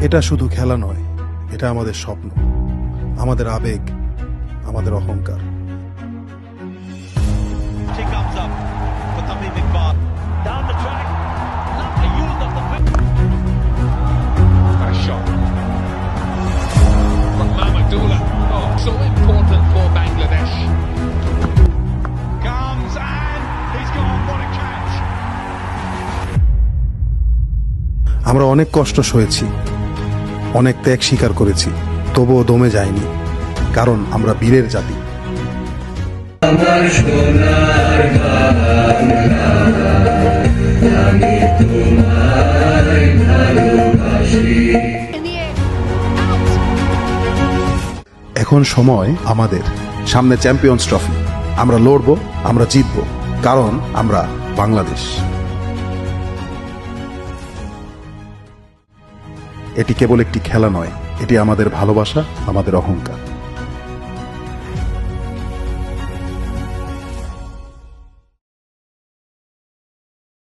এটা শুধু খেলা নয় এটা আমাদের স্বপ্ন আমাদের আবেগ আমাদের অহংকার। আমরা অনেক কষ্ট সয়েছি অনেক ত্যাগ স্বীকার করেছি, তবুও দমে যায়নি, কারণ আমরা বীরের জাতি. এখন সময় আমাদের, সামনে চ্যাম্পিয়ন্স ট্রফি আমরা লড়বো, আমরা জিতবো, কারণ আমরা বাংলাদেশ এটি কেবল একটি খেলা নয় এটি আমাদের ভালোবাসা আমাদের অহংকার।